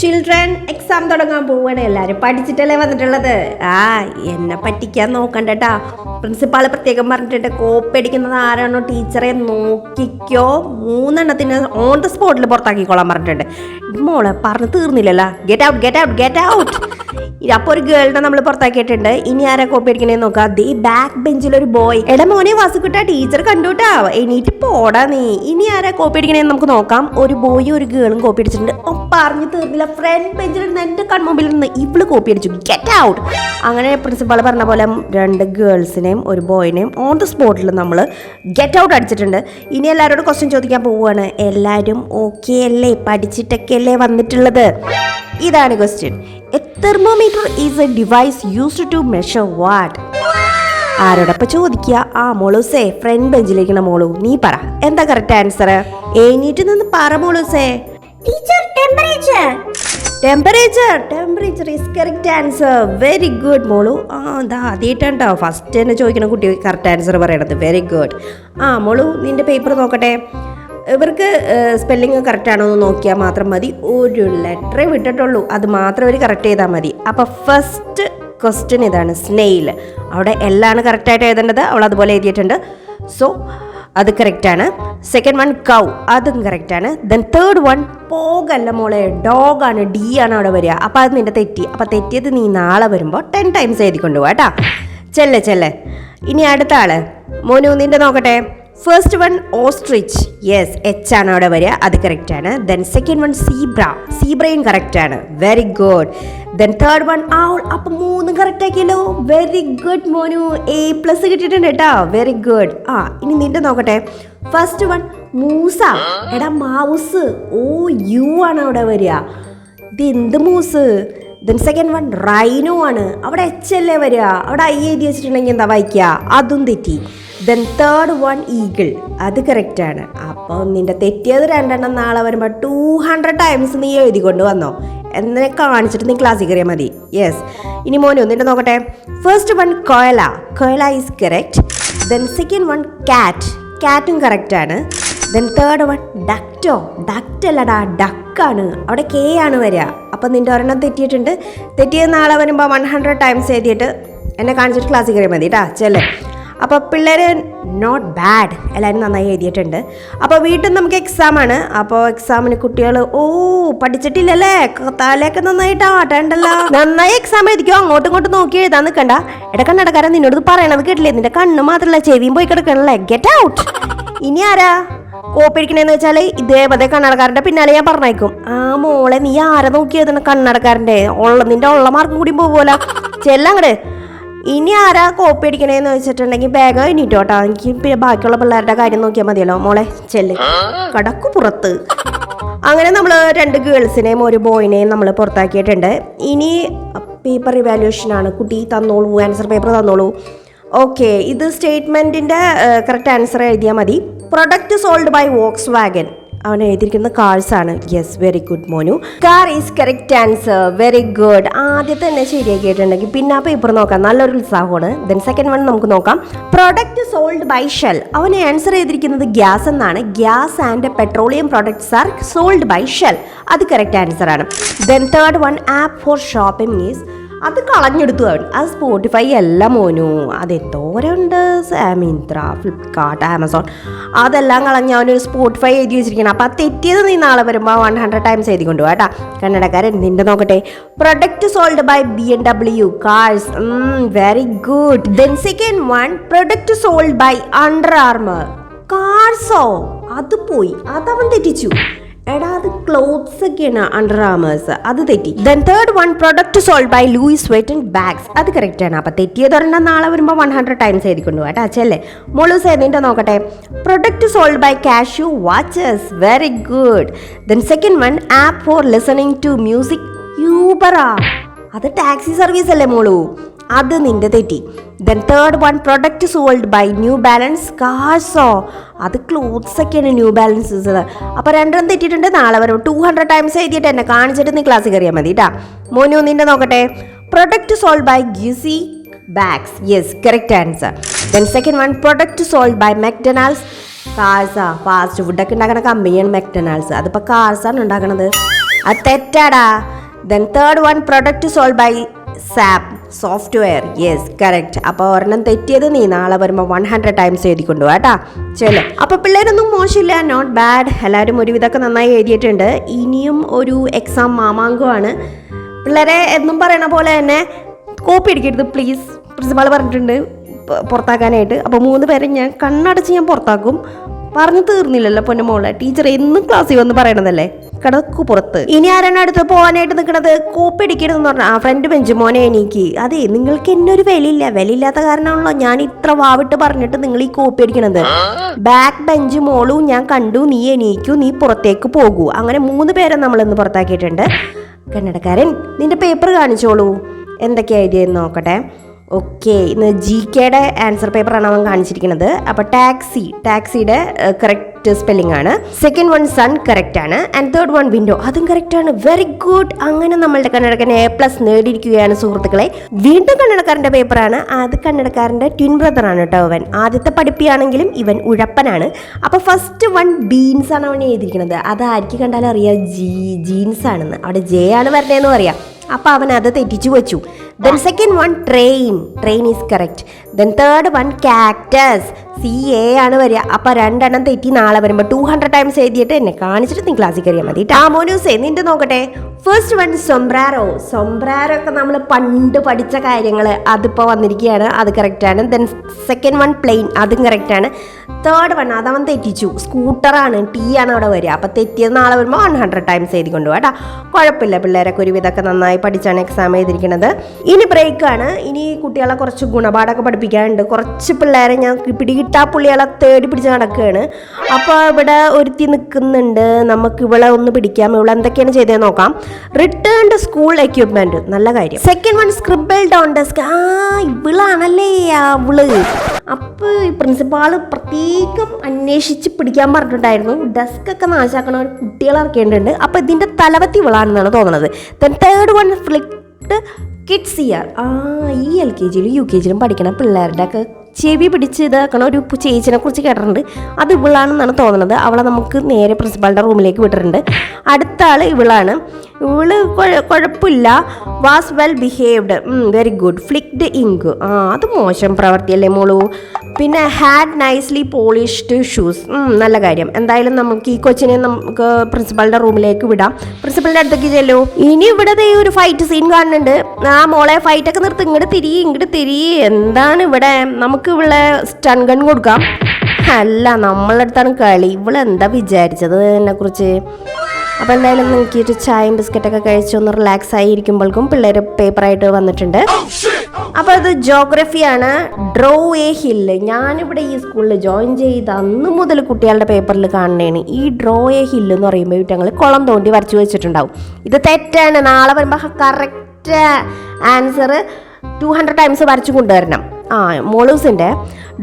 Children exam തുടങ്ങാൻ പോവുകയാണ് എല്ലാവരും പഠിച്ചിട്ടല്ലേ വന്നിട്ടുള്ളത്? ആ എന്നെ പറ്റിക്കാൻ നോക്കണ്ടട്ടാ. പ്രിൻസിപ്പാൾ പ്രത്യേകം പറഞ്ഞിട്ടുണ്ട് കോപ്പി അടിക്കുന്നത് ആരാണോ ടീച്ചറെ നോക്കിക്കോ. മൂന്നെണ്ണത്തിന് ഓൺ ദ സ്പോട്ടിൽ പുറത്താക്കിക്കോളാൻ പറഞ്ഞിട്ടുണ്ട്. മോളെ പറഞ്ഞു തീർന്നില്ലല്ല. Get out get out get out അപ്പോൾ ഒരു ഗേളിനെ നമ്മൾ പുറത്താക്കിയിട്ടുണ്ട്. ഇനി ആരാ കോപ്പി അടിക്കണേന്ന് നോക്കാം. ദേ ബാക്ക് ബെഞ്ചിൽ ഒരു ബോയ് എടാ മോനെ വാസുക്കുട്ട ടീച്ചർ കണ്ടുട്ടാ. എണീറ്റ് പോടാ നീ. ഇനി ആരാ കോപ്പി അടിക്കണേന്ന് നമുക്ക് നോക്കാം. ഒരു ബോയും ഒരു ഗേളും കോപ്പി അടിച്ചിട്ടുണ്ട്. ഓ പറഞ്ഞു തീർന്നില്ല. ഫ്രണ്ട് ബെഞ്ചിൽ ഇരുന്ന് എന്റെ കൺമുമ്പിൽ നിന്ന് ഇവൾ കോപ്പി അടിച്ചു. ഗെറ്റ് ഔട്ട് അങ്ങനെ പ്രിൻസിപ്പാൾ പറഞ്ഞ പോലെ രണ്ട് ഗേൾസിനെയും ഒരു ബോയിനെയും ഓൺ ദ സ്പോട്ടിൽ നമ്മൾ ഗെറ്റ് ഔട്ട് അടിച്ചിട്ടുണ്ട്. ഇനി എല്ലാവരോടും ക്വസ്റ്റ്യൻ ചോദിക്കാൻ പോവുകയാണ് എല്ലാവരും ഓക്കെ അല്ലേ? പഠിച്ചിട്ടൊക്കെ അല്ലേ വന്നിട്ടുള്ളത്? ഇതാണ് question a thermometer is a device used to measure what ആരോടൊപ്പം ചോദിക്കുക. ആ മോളൂസേ ഫ്രണ്ട് ബെഞ്ചിലിരിക്കണ മോളു. നീ പറ. എന്താ കറക്റ്റ് ആൻസർ എണീറ്റ് നിന്ന് പറ മോളൂസേ teacher temperature temperature temperature is correct answer very good മോളു. ആ ഇതാ ആദ്യമായിട്ടാണ് ഫസ്റ്റ് തന്നെ ചോദിക്കണ കുട്ടി കറക്റ്റ് ആൻസർ പറയണത്. വെരി ഗുഡ് ആ മോളു നിന്റെ പേപ്പർ നോക്കട്ടെ. ഇവർക്ക് സ്പെല്ലിങ് കറക്റ്റ് ആണോ എന്ന് നോക്കിയാൽ മാത്രം മതി. ഒരു ലെറ്ററേ വിട്ടിട്ടുള്ളൂ. അത് മാത്രം അവർ കറക്റ്റ് ചെയ്താൽ മതി. അപ്പോൾ ഫസ്റ്റ് ക്വസ്റ്റ്യൻ ഇതാണ്. സ്നെയിൽ അവിടെ എല്ലാണ് കറക്റ്റായിട്ട് എഴുതേണ്ടത്. അവൾ അതുപോലെ എഴുതിയിട്ടുണ്ട്. സോ അത് കറക്റ്റാണ് സെക്കൻഡ് വൺ കൗ അതും കറക്റ്റാണ് ദെൻ തേർഡ് വൺ പോകല്ല മോളെ. ഡോഗ് ആണ്. ഡി ആണ് അവിടെ വരിക. അപ്പോൾ അത് നിന്റെ തെറ്റി. അപ്പോൾ തെറ്റിയത് നീ നാളെ വരുമ്പോൾ ടെൻ ടൈംസ് എഴുതി കൊണ്ടുപോകാം കേട്ടാ. ചെല്ലെ ചെല്ലെ. ഇനി അടുത്ത ആൾ. മോനു നിന്റെ നോക്കട്ടെ. First one ostrich S H ആണ് അവിടെ വരിക. അത് കറക്റ്റ് ആണ്. ദെൻ സെക്കൻഡ് വൺ സീബ്ര സീബ്രയും കറക്റ്റ് ആണ്. Very good then third one owl അപ്പം മൂന്ന് കറക്റ്റ് ആക്കിയല്ലോ. വെരി ഗുഡ് മോനു. എ പ്ലസ് കിട്ടിയിട്ടുണ്ട് കേട്ടോ. വെരി ഗുഡ് ആ ഇനി നിന്റെ നോക്കട്ടെ. First one moose. എടാ മൗസ് ഓ യു ആണ് അവിടെ വരിക. ഇത് എന്ത് moose? Then second one rhino ആണ്. അവിടെ എച്ച് അല്ലേ വരിക. അവിടെ ഐ എഴുതി വെച്ചിട്ടുണ്ടെങ്കിൽ എന്താ വായിക്കുക? അതും തെറ്റി. ദെൻ തേർഡ് വൺ ഈഗിൾ അത് കറക്റ്റ് ആണ്. അപ്പോൾ നിന്റെ തെറ്റിയത് രണ്ടെണ്ണം നാളെ വരുമ്പോൾ ടു ഹൺഡ്രഡ് ടൈംസ് നീ എഴുതിക്കൊണ്ട് വന്നോ എന്നെ കാണിച്ചിട്ട് നീ ക്ലാസ്സിൽ കയറിയാൽ മതി. യെസ് ഇനി മോനു നിന്റെ നോക്കട്ടെ. First one koala koala is correct then second one cat കാറ്റും കറക്റ്റ് ആണ്. ദെൻ തേർഡ് വൺ ഡക്റ്റോ ഡക്റ്റ് അല്ലടാ ഡക്കാണ് അവിടെ കെ ആണ് വരിക. അപ്പം നിന്റെ ഒരെണ്ണം തെറ്റിയിട്ടുണ്ട്. തെറ്റിയത് നാളെ വരുമ്പോൾ വൺ ഹൺഡ്രഡ് ടൈംസ് എഴുതിയിട്ട് എന്നെ കാണിച്ചിട്ട് ക്ലാസ്സിൽ കയറിയാൽ മതി കേട്ടാ ചെല്ലേ. അപ്പോൾ പിള്ളേർ നോട്ട് ബാഡ് എല്ലാവരും നന്നായി എഴുതിയിട്ടുണ്ട്. അപ്പോൾ വീട്ടിൽ നമുക്ക് എക്സാമാണ് അപ്പോൾ എക്സാമിന് കുട്ടികൾ ഓ പഠിച്ചിട്ടില്ലല്ലേ? തലയൊക്കെ നന്നായിട്ട് ആട്ടണ്ടല്ലോ നന്നായി എക്സാം എഴുതിക്കോ അങ്ങോട്ടും ഇങ്ങോട്ടും നോക്കി എഴുതാൻ നിൽക്കണ്ട ഇടക്കണ്ണടക്കാരൻ നിന്നോട് പറയണത് കേട്ടില്ലേ? നിന്റെ കണ്ണ് മാത്രമല്ല ചെവിയും പോയി കിടക്കണല്ലേ? ഗെറ്റ് ഔട്ട് ഇനി ആരാ? കോപ്പിരിക്കണേന്ന് വെച്ചാൽ ഇതേപോലെ കണ്ണടക്കാരന്റെ പിന്നാലെ ഞാൻ പറഞ്ഞേക്കും ആ മോളെ നീ ആരെ നോക്കി എഴുതണം കണ്ണടക്കാരന്റെ? ഉള്ള നിന്റെ ഉള്ള മാർക്കും കൂടി പോകുമല്ലോ ചെല്ലങ്ങട് ഇനി ആരാ കോപ്പി അടിക്കണേന്ന് വെച്ചിട്ടുണ്ടെങ്കിൽ ബാഗ് എണീറ്റോട്ടാ. എനിക്ക് ബാക്കിയുള്ള പിള്ളേരുടെ കാര്യം നോക്കിയാൽ മതിയല്ലോ. മോളെ ചെല്ല്. കടക്കു പുറത്ത്. അങ്ങനെ നമ്മൾ രണ്ട് ഗേൾസിനെയും ഒരു ബോയിനെയും നമ്മൾ പുറത്താക്കിയിട്ടുണ്ട്. ഇനി പേപ്പർ ഇവാലുവേഷൻ ആണ്. കുട്ടി തന്നോളൂ ആൻസർ പേപ്പർ തന്നോളൂ. ഓക്കെ ഇത് സ്റ്റേറ്റ്മെന്റിന്റെ കറക്റ്റ് ആൻസർ എഴുതിയാൽ മതി. Product sold by Volkswagen അവൻ എഴുതിയിരിക്കുന്ന ആണ്. Yes very good Monu. Car is correct answer very good ആദ്യത്തെ തന്നെ ശരിയാക്കിയിട്ടുണ്ടെങ്കിൽ പിന്നെ ആ പേപ്പർ നോക്കാം. നല്ലൊരു ഉത്സാഹമാണ്. ദെൻ സെക്കൻഡ് വൺ നമുക്ക് നോക്കാം. പ്രൊഡക്റ്റ് സോൾഡ് ബൈ ഷെൽ അവൻ ആൻസർ ചെയ്തിരിക്കുന്നത് ഗ്യാസ് എന്നാണ്. Gas and petroleum products are sold by Shell അത് കറക്റ്റ് ആൻസർ ആണ്. Then third one app for shopping is അത് കളഞ്ഞെടുത്തു അവൻ. അത് സ്പോട്ടിഫൈ അല്ല മോനു അത് എന്തോരമുണ്ട് മിന്ത്ര ഫ്ലിപ്കാർട്ട് ആമസോൺ അതെല്ലാം കളഞ്ഞ് അവനൊരു സ്പോട്ടിഫൈ എഴുതി വെച്ചിരിക്കണം അപ്പം അത് തെറ്റിയത് നീ നാളെ വരുമ്പോൾ വൺ ഹൺഡ്രഡ് ടൈംസ് എഴുതി കൊണ്ടുപോകാം കേട്ടാ. കന്നഡക്കാരൻ നിന്റെ നോക്കട്ടെ. Product sold by B M W cars very good then second one product sold by Under Armour കാർസോ അത് പോയി. അതവൻ തെറ്റിച്ചു. എടാ അത് ക്ലോത്ത്സ് ഒക്കെയാണ് അണ്ടർ ആമേഴ്സ് അത് തെറ്റി. Then third one product sold by Louis Vuitton bags അത് കറക്റ്റ് ആണ്. അപ്പൊ തെറ്റിയതൊരെണ്ണം നാളെ വരുമ്പോൾ വൺ ഹൺഡ്രഡ് ടൈംസ് എഴുതിക്കൊണ്ടു കേട്ടോ അച്ഛല്ലേ മോളൂസ് നിന്റെ നോക്കട്ടെ? Product sold by Casio watches very good then second one app for listening to music യൂബറാ അത് ടാക്സി സർവീസ് അല്ലേ മോളു? അത് നിന്റെ തെറ്റി. Then third one product sold by New Balance കാശോ അത് ക്ലോത്ത്സ് ഒക്കെയാണ് ന്യൂ ബാലൻസസ് അപ്പോൾ രണ്ടും തെറ്റിയിട്ടുണ്ട്. നാളെ വരും ടു ഹൺഡ്രഡ് ടൈംസ് എഴുതിയിട്ട് എന്നെ കാണിച്ചിട്ട് നീ ക്ലാസ് കയറിയാൽ മതി കേട്ടാ മോനു നിന്റെ നോക്കട്ടെ. Product sold by Gucci bags yes correct answer then second one product sold by McDonald's കാഴ്സ fast ഫുഡൊക്കെ ഉണ്ടാക്കുന്ന കമ്പനിയാണ് മെക്ഡൊണാൾഡ്സ് അതിപ്പോൾ കാഴ്സാണ് ഉണ്ടാക്കണത്. അത് തെറ്റാടാ. Then third one product sold by SAP software yes correct അപ്പോൾ ഒരെണ്ണം തെറ്റിയത് നീ നാളെ വരുമ്പോൾ വൺ ഹൺഡ്രഡ് ടൈംസ് എഴുതിക്കൊണ്ടു കേട്ടാ ചെല്ലു. അപ്പോൾ പിള്ളേരൊന്നും മോശമില്ല നോട്ട് ബാഡ് എല്ലാവരും ഒരുവിധമൊക്കെ നന്നായി എഴുതിയിട്ടുണ്ട്. ഇനിയും ഒരു എക്സാം മാമാങ്കമാണ് പിള്ളേരെ എന്നും പറയണ പോലെ തന്നെ കോപ്പി അടിക്കരുത് പ്ലീസ് പ്രിൻസിപ്പാൾ പറഞ്ഞിട്ടുണ്ട് പുറത്താക്കാനായിട്ട്. അപ്പോൾ മൂന്ന് പേരെ ഞാൻ കണ്ണടച്ച് ഞാൻ പുറത്താക്കും. പറഞ്ഞു തീർന്നില്ലല്ലോ പൊന്നു മോളെ. ടീച്ചർ എന്നും ക്ലാസ്സിൽ വന്ന് പറയണതല്ലേ? കിടക്കു പുറത്ത് ഇനി ആരാണ് അടുത്ത് പോകാനായിട്ട് നിൽക്കുന്നത് കോപ്പി അടിക്കരുതെന്ന് പറഞ്ഞാൽ ആ ഫ്രണ്ട് ബെഞ്ച് മോനെ എനിക്ക് അതെ നിങ്ങൾക്ക് എന്നെ ഒരു വിലയില്ല. വിലയില്ലാത്ത കാരണമാണല്ലോ ഞാൻ ഇത്ര വാവിട്ട് പറഞ്ഞിട്ട് നിങ്ങൾ ഈ കോപ്പി അടിക്കണത് ബാക്ക് ബെഞ്ച് മോളും ഞാൻ കണ്ടു. നീ എണീക്കൂ നീ പുറത്തേക്ക് പോകൂ. അങ്ങനെ മൂന്ന് പേരെ നമ്മൾ ഇന്ന് പുറത്താക്കിയിട്ടുണ്ട്. കന്നഡക്കാരൻ നിന്റെ പേപ്പർ കാണിച്ചോളൂ. എന്തൊക്കെയാ എഴുതിയെന്ന് നോക്കട്ടെ. ഓക്കെ ഇന്ന് ജി കെയുടെ ആൻസർ പേപ്പറാണ് അവൻ കാണിച്ചിരിക്കുന്നത്. അപ്പോൾ ടാക്സി ടാക്സിയുടെ കറക്റ്റ് സ്പെല്ലിംഗ് ആണ്. സെക്കൻഡ് വൺ സൺ കറക്റ്റ് ആണ്. ആൻഡ് തേർഡ് വൺ വിൻഡോ അതും കറക്റ്റ് ആണ്. വെരി ഗുഡ് അങ്ങനെ നമ്മളുടെ കന്നഡക്കൻ എ പ്ലസ് നേടിയിരിക്കുകയാണ് സുഹൃത്തുക്കളെ. വീണ്ടും കന്നഡക്കാരന്റെ പേപ്പറാണ് അത് കന്നടക്കാരന്റെ ട്വിൻ ബ്രദർ ആണ് കേട്ടോ അവൻ. ആദ്യത്തെ പഠിപ്പിയാണെങ്കിലും ഇവൻ ഉഴപ്പനാണ്. അപ്പോൾ ഫസ്റ്റ് വൺ ബീൻസ് ആണ് അവൻ എഴുതിയിരിക്കുന്നത്. അത് ആർക്ക് കണ്ടാലും അറിയാം. ജീ ജീൻസ് ആണെന്ന്. അവിടെ ജെ ആണ് വരണേന്ന് പറയാം അപ്പോൾ അവൻ അത് തെറ്റിച്ചു വെച്ചു. Then second one train train is correct then third one cactus C A ആണ് വരിക. അപ്പോൾ രണ്ടെണ്ണം തെറ്റി നാളെ വരുമ്പോൾ ടു ഹൺഡ്രഡ് ടൈംസ് എഴുതിയിട്ട് എന്നെ കാണിച്ചിട്ട് നീ ക്ലാസ്സിൽ കയറിയാൽ മതി ആ മോനൂസേ നിന്റെ നോക്കട്ടെ. ഫസ്റ്റ് വൺ സൊംബ്രാരോ സൊംബ്രാരോ ഒക്കെ നമ്മൾ പണ്ട് പഠിച്ച കാര്യങ്ങൾ അതിപ്പോൾ വന്നിരിക്കുകയാണ്. അത് കറക്റ്റാണ് ദെൻ സെക്കൻഡ് വൺ പ്ലെയിൻ അതും കറക്റ്റാണ് തേർഡ് വൺ അതവൻ തെറ്റിച്ചു. സ്കൂട്ടറാണ് ടീ ആണ് അവിടെ വരിക. അപ്പോൾ തെറ്റിയത് നാളെ വരുമ്പോൾ വൺ ഹൺഡ്രഡ് ടൈംസ് എഴുതി കൊണ്ടുപോകാം കേട്ടോ കുഴപ്പമില്ല. പിള്ളേരൊക്കെ ഒരുവിധമൊക്കെ നന്നായി പഠിച്ചാണ് എക്സാം ചെയ്തിരിക്കുന്നത് ഇനി ബ്രേക്കാണ് ഇനി കുട്ടികളെ കുറച്ച് ഗുണപാഠമൊക്കെ പഠിപ്പിക്കാനുണ്ട്. കുറച്ച് പിള്ളേരെ ഞാൻ പിടികിട്ടാ പുള്ളികളെ തേടി പിടിച്ച് നടക്കുകയാണ്. അപ്പോൾ ഇവിടെ ഒരുത്തി നിൽക്കുന്നുണ്ട്. നമുക്ക് ഇവളെ ഒന്ന് പിടിക്കാം. ഇവളെ എന്തൊക്കെയാണ് ചെയ്തതെന്ന് നോക്കാം. റിട്ടേൺ സ്കൂൾ എക്യുപ്മെന്റ് നല്ല കാര്യം. Second one scribble done desk ആ ഇവളാണല്ലേ അവൾ. അപ്പോൾ ഈ പ്രിൻസിപ്പാൾ പ്രത്യേകം അന്വേഷിച്ച് പിടിക്കാൻ പറഞ്ഞിട്ടുണ്ടായിരുന്നു. ഡെസ്ക് ഒക്കെ നാശാക്കണ കുട്ടികളെ ഇറക്കേണ്ടതുണ്ട്. അപ്പോൾ ഇതിന്റെ തലവത്തി ഇവളാണെന്നാണ് തോന്നുന്നത് third one flicked kids ear ആ ഈ എൽ കെ ജിയിലും യു കെ ജിയിലും പഠിക്കണ പിള്ളേരുടെ ഒക്കെ ചെവി പിടിച്ച് ഇതാക്കണ ഒരു ചേച്ചിനെ കുറിച്ച് കേട്ടിട്ടുണ്ട്. അത് ഇവളാണെന്നാണ് തോന്നുന്നത് അവളെ നമുക്ക് നേരെ പ്രിൻസിപ്പാളുടെ റൂമിലേക്ക് വിട്ടിട്ടുണ്ട്. അടുത്ത ആൾ ഇവളാണ്. ഇവൾ കുഴ- കുഴപ്പമില്ല was well behaved very good flicked ink ആ അത് മോശം പ്രവർത്തിയല്ലേ മോളു? പിന്നെ ഹാഡ് നൈസ്ലി പോളിഷ്ഡ് ഷൂസ് നല്ല കാര്യം. എന്തായാലും നമുക്ക് ഈ കൊച്ചിനെ നമുക്ക് പ്രിൻസിപ്പളിന്റെ റൂമിലേക്ക് വിടാം. പ്രിൻസിപ്പളിന്റെ അടുത്തേക്ക് ചെല്ലൂ. ഇനി ഇവിടെ ഈ ഒരു ഫൈറ്റ് സീൻ കാണുന്നുണ്ട്. ആ മോളെ ഫൈറ്റൊക്കെ നിർത്തി ഇങ്ങോട്ട് തിരി ഇങ്ങോട്ട് തിരി. എന്താണ് ഇവിടെ? നമുക്ക് ഇവിടെ സ്റ്റൺ ഗൺ കൊടുക്കാം. അല്ല നമ്മളടുത്താണ് കളി. ഇവളെന്താ വിചാരിച്ചത് എന്നെ കുറിച്ച് അപ്പോൾ എന്തായാലും നിങ്ങൾക്ക് ഒരു ചായയും ബിസ്ക്കറ്റൊക്കെ കഴിച്ചൊന്ന് റിലാക്സ് ആയി ഇരിക്കുമ്പോഴേക്കും പിള്ളേർ പേപ്പറായിട്ട് വന്നിട്ടുണ്ട്. അപ്പോൾ അത് ജോഗ്രഫിയാണ് ഡ്രോ എ ഹില്ല് ഞാനിവിടെ ഈ സ്കൂളിൽ ജോയിൻ ചെയ്ത് അന്ന് മുതൽ കുട്ടികളുടെ പേപ്പറിൽ കാണണേണ് ഈ ഡ്രോ എ ഹില്ല് എന്ന് പറയുമ്പോൾ ഞങ്ങൾ കുളം തോണ്ടി വരച്ചു വെച്ചിട്ടുണ്ടാവും. ഇത് തെറ്റാണ്. നാളെ വരുമ്പോൾ correct answer two hundred times വരച്ചു കൊണ്ടുവരണം. ആ മോളൂസിന്റെ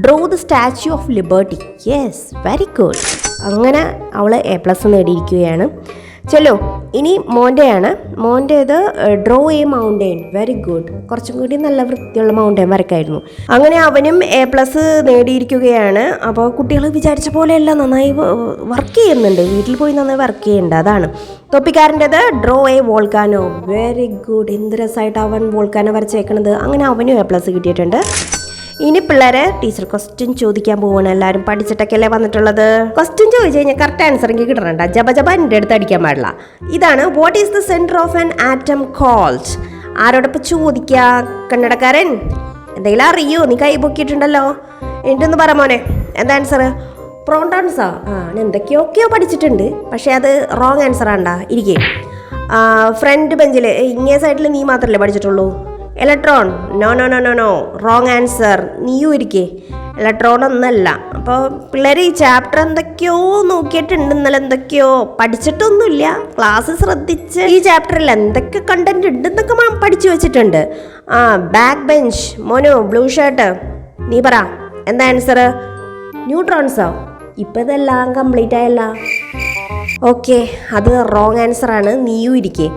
draw the Statue of Liberty yes very good അങ്ങനെ അവൾ എ പ്ലസ് നേടിയിരിക്കുകയാണ്. ചെല്ലോ ഇനി മോന്റെയാണ് മോന്റേത് draw a mountain very good കുറച്ചും കൂടി നല്ല വൃത്തിയുള്ള മൗണ്ടെയിൻ വരക്കായിരുന്നു അങ്ങനെ അവനും എ പ്ലസ് നേടിയിരിക്കുകയാണ്. അപ്പോൾ കുട്ടികൾ വിചാരിച്ച പോലെയല്ല നന്നായി വർക്ക് ചെയ്യുന്നുണ്ട്. വീട്ടിൽ പോയി നന്നായി വർക്ക് ചെയ്യേണ്ട അതാണ്. തൊപ്പിക്കാരന്റെത് draw a volcano very good എന്ത് രസമായിട്ട് അവൻ വോൾക്കാനോ വരച്ചേക്കണത്. അങ്ങനെ അവനും എ പ്ലസ് കിട്ടിയിട്ടുണ്ട്. ഇനി പിള്ളേരെ ടീച്ചർ ക്വസ്റ്റ്യൻ ചോദിക്കാൻ പോവാണ്. എല്ലാവരും പഠിച്ചിട്ടൊക്കെയല്ലേ വന്നിട്ടുള്ളത്? ക്വസ്റ്റ്യൻ ചോദിച്ചു കഴിഞ്ഞാൽ കറക്റ്റ് ആൻസർ എനിക്ക് കിട്ടണണ്ട. ജബ ജബ എന്റെ അടുത്ത് അടിക്കാൻ പാടില്ല. ഇതാണ് what is the centre of an atom called ആരോടൊപ്പം ചോദിക്കുക കന്നഡക്കാരൻ എന്തെങ്കിലും അറിയോ? നീ കൈ പൊക്കിയിട്ടുണ്ടല്ലോ. എന്നിട്ടൊന്ന് പറ മോനെ? എന്താ ആൻസർ പ്രോട്ടോൺസാ ആ ഞാൻ എന്തൊക്കെയൊക്കെയോ പഠിച്ചിട്ടുണ്ട്. പക്ഷേ അത് റോങ് ആൻസർ ആണ്ടാ. ഇരിക്കേ. ഫ്രണ്ട് ബെഞ്ചിൽ ഇങ്ങേ സൈഡിൽ നീ മാത്രമല്ലേ പഠിച്ചിട്ടുള്ളൂ? Electron no no no no no wrong answer നീയും ഇരിക്കേ. ഇലക്ട്രോൺ ഒന്നല്ല. അപ്പോൾ പിള്ളേർ ഈ ചാപ്റ്റർ എന്തൊക്കെയോ നോക്കിയിട്ടുണ്ട്. ഇന്നലെ എന്തൊക്കെയോ പഠിച്ചിട്ടൊന്നുമില്ല. ക്ലാസ് ശ്രദ്ധിച്ച് ഈ ചാപ്റ്ററിൽ എന്തൊക്കെ കണ്ടന്റ് ഉണ്ടെന്നൊക്കെ പഠിച്ചു വെച്ചിട്ടുണ്ട്. ആ ബാക്ക് ബെഞ്ച് മോനോ ബ്ലൂ ഷർട്ട് നീ പറ. എന്താ ആൻസർ ന്യൂട്രോൺസോ ഇപ്പം ഇതെല്ലാം കംപ്ലീറ്റ് ആയല്ല. ഓക്കെ അത് റോങ് ആൻസറാണ് നീയും ഇരിക്കേ.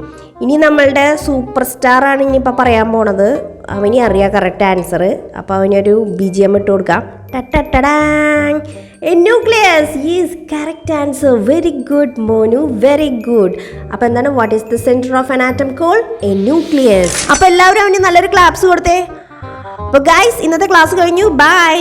ഇനി നമ്മളുടെ സൂപ്പർ സ്റ്റാർ ആണ് ഇനിയിപ്പോൾ പറയാൻ പോണത്. അവനി അറിയാം കറക്റ്റ് ആൻസർ അപ്പോൾ അവനൊരു ബി ജി എം ഇട്ട് കൊടുക്കാം. ടട്ടടടാങ് a nucleus is correct answer very good Monu. Very good അപ്പൊ എന്താണ്? What is the centre of an atom call a nucleus അപ്പൊ എല്ലാവരും അവന് നല്ലൊരു ക്ലാപ്സ് കൊടുത്തേ. അപ്പോൾ ഗൈസ് ഇന്നത്തെ ക്ലാസ് കഴിഞ്ഞു. ബൈ